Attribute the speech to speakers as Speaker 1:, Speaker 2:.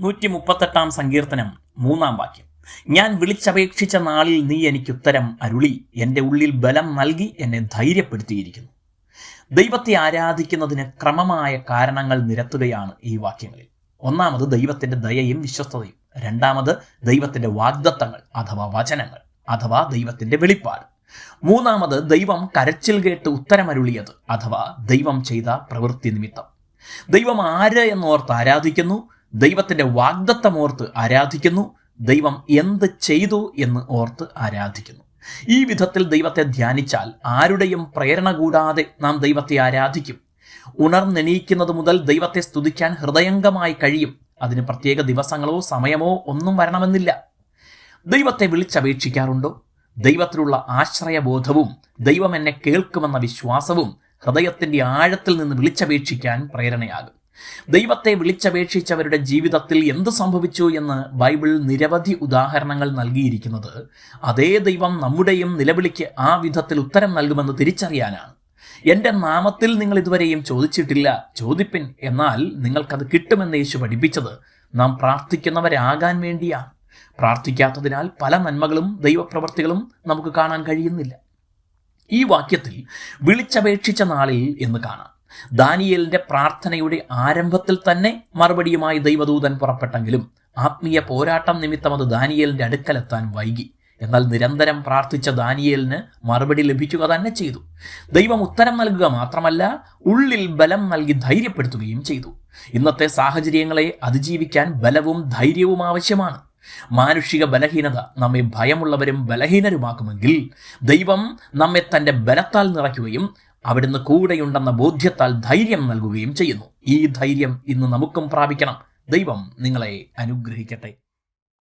Speaker 1: നൂറ്റി മുപ്പത്തെട്ടാം സങ്കീർത്തനം മൂന്നാം വാക്യം. ഞാൻ വിളിച്ചപേക്ഷിച്ച നാളിൽ നീ എനിക്ക് ഉത്തരം അരുളി. എന്റെ ഉള്ളിൽ ബലം നൽകി എന്നെ ധൈര്യപ്പെടുത്തിയിരിക്കുന്നു. ദൈവത്തെ ആരാധിക്കുന്നതിന് ക്രമമായ കാരണങ്ങൾ നിരത്തുകയാണ് ഈ വാക്യങ്ങളിൽ. ഒന്നാമത് ദൈവത്തിന്റെ ദയയും വിശ്വസ്തതയും. രണ്ടാമത് ദൈവത്തിന്റെ വാഗ്ദത്തങ്ങൾ അഥവാ വചനങ്ങൾ അഥവാ ദൈവത്തിന്റെ വെളിപ്പാട്. മൂന്നാമത് ദൈവം കരച്ചിൽ കേട്ട് ഉത്തരമരുളിയത് അഥവാ ദൈവം ചെയ്ത പ്രവൃത്തി നിമിത്തം. ദൈവം ആര് എന്നോർത്ത് ആരാധിക്കുന്നു? ദൈവത്തിന്റെ വാഗ്ദത്തം ഓർത്ത് ആരാധിക്കുന്നു ദൈവം എന്ത് ചെയ്തു എന്ന് ഓർത്ത് ആരാധിക്കുന്നു. ഈ വിധത്തിൽ ദൈവത്തെ ധ്യാനിച്ചാൽ ആരുടെയും പ്രേരണ കൂടാതെ നാം ദൈവത്തെ ആരാധിക്കും. ഉണർന്നെണീക്കുന്നത് മുതൽ ദൈവത്തെ സ്തുതിക്കാൻ ഹൃദയംഗമായി കഴിയും. അതിന് പ്രത്യേക ദിവസങ്ങളോ സമയമോ ഒന്നും വരണമെന്നില്ല. ദൈവത്തെ വിളിച്ചപേക്ഷിക്കാറുണ്ടോ? ദൈവത്തിലുള്ള ആശ്രയബോധവും ദൈവം എന്നെ കേൾക്കുമെന്ന വിശ്വാസവും ഹൃദയത്തിന്റെ ആഴത്തിൽ നിന്ന് വിളിച്ചപേക്ഷിക്കാൻ പ്രേരണയാകും. ദൈവത്തെ വിളിച്ചപേക്ഷിച്ചവരുടെ ജീവിതത്തിൽ എന്ത് സംഭവിച്ചു എന്ന് ബൈബിൾ നിരവധി ഉദാഹരണങ്ങൾ നൽകിയിരിക്കുന്നത് അതേ ദൈവം നമ്മുടെയും നിലവിളിക്ക് ആ വിധത്തിൽ ഉത്തരം നൽകുമെന്ന് തിരിച്ചറിയാനാണ്. എന്റെ നാമത്തിൽ നിങ്ങൾ ഇതുവരെയും ചോദിച്ചിട്ടില്ല ചോദിപ്പിൻ. എന്നാൽ നിങ്ങൾക്കത് കിട്ടുമെന്ന് യേശു പഠിപ്പിച്ചത് നാം പ്രാർത്ഥിക്കുന്നവരാകാൻ വേണ്ടിയാണ് പ്രാർത്ഥിക്കാത്തതിനാൽ പല നന്മകളും ദൈവപ്രവർത്തികളും നമുക്ക് കാണാൻ കഴിയുന്നില്ല. ഈ വാക്യത്തിൽ വിളിച്ചപേക്ഷിച്ച നാളിൽ എന്ന് കാണാം. ദാനിയലിന്റെ പ്രാർത്ഥനയുടെ ആരംഭത്തിൽ തന്നെ മറുപടിയുമായി ദൈവദൂതൻ പുറപ്പെട്ടെങ്കിലും ആത്മീയ പോരാട്ടം നിമിത്തം അത് ദാനിയലിന്റെ അടുക്കലെത്താൻ വൈകി. എന്നാൽ നിരന്തരം പ്രാർത്ഥിച്ച ദാനിയലിന് മറുപടി ലഭിക്കുക തന്നെ ചെയ്തു. ദൈവം ഉത്തരം നൽകുക മാത്രമല്ല ഉള്ളിൽ ബലം നൽകി ധൈര്യപ്പെടുത്തുകയും ചെയ്തു. ഇന്നത്തെ സാഹചര്യങ്ങളെ അതിജീവിക്കാൻ ബലവും ധൈര്യവും ആവശ്യമാണ്. മാനുഷിക ബലഹീനത നമ്മെ ഭയമുള്ളവരും ബലഹീനരുമാക്കുമെങ്കിൽ ദൈവം നമ്മെ തന്റെ ബലത്താൽ നിറയ്ക്കുകയും അവിടുന്ന് കൂടെയുണ്ടെന്ന ബോധ്യത്താൽ ധൈര്യം നൽകുകയും ചെയ്യുന്നു. ഈ ധൈര്യം ഇന്ന് നമുക്കും പ്രാപിക്കണം. ദൈവം നിങ്ങളെ അനുഗ്രഹിക്കട്ടെ.